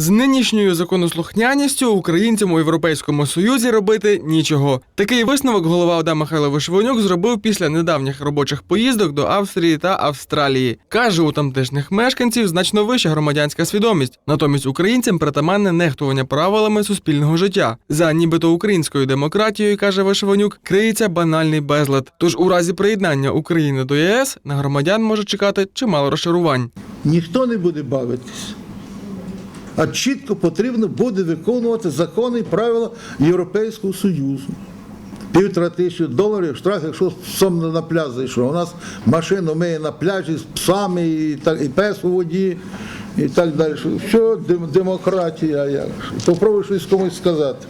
З нинішньою законослухняністю українцям у Європейському Союзі робити нічого. Такий висновок голова ОДА Михайло Вишиванюк зробив після недавніх робочих поїздок до Австрії та Австралії. Каже, у тамтешніх мешканців значно вища громадянська свідомість. Натомість українцям притаманне нехтування правилами суспільного життя. За нібито українською демократією, каже Вишиванюк, криється банальний безлад. Тож у разі приєднання України до ЄС на громадян може чекати чимало розчарувань. Ніхто не буде бавитись. А чітко потрібно буде виконувати закони і правила Європейського Союзу. Півтора тисячі доларів штраф, якщо сам на пляж зайшов. У нас машину миє на пляжі з псами, і, так, і пес у воді, і так далі. Що демократія, як? Попробуй щось комусь сказати.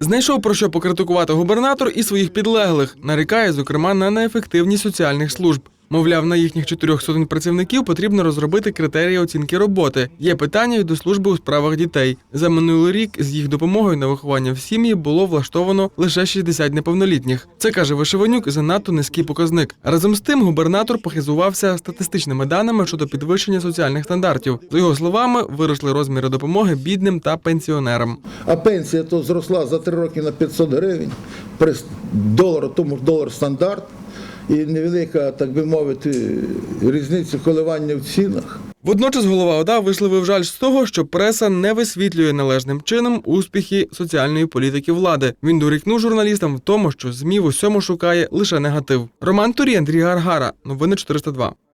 Знайшов про що покритикувати губернатор і своїх підлеглих, нарікає, зокрема, на неефективність соціальних служб. Мовляв, на їхніх чотирьох сотень працівників потрібно розробити критерії оцінки роботи. Є питання до служби у справах дітей. За минулий рік з їх допомогою на виховання в сім'ї було влаштовано лише 60 неповнолітніх. Це каже Вишиванюк, занадто низький показник. Разом з тим, губернатор похизувався статистичними даними щодо підвищення соціальних стандартів. За його словами, виросли розміри допомоги бідним та пенсіонерам. А пенсія то зросла за три роки на 500 гривень при долару, тому долар стандарт. І невелика, так би мовити, різниця коливання в цінах. Водночас голова ОДА висловив жаль з того, що преса не висвітлює належним чином успіхи соціальної політики влади. Він дорікнув журналістам в тому, що ЗМІ в усьому шукає лише негатив. Роман Турі, Андрій Гаргара. Новини 402.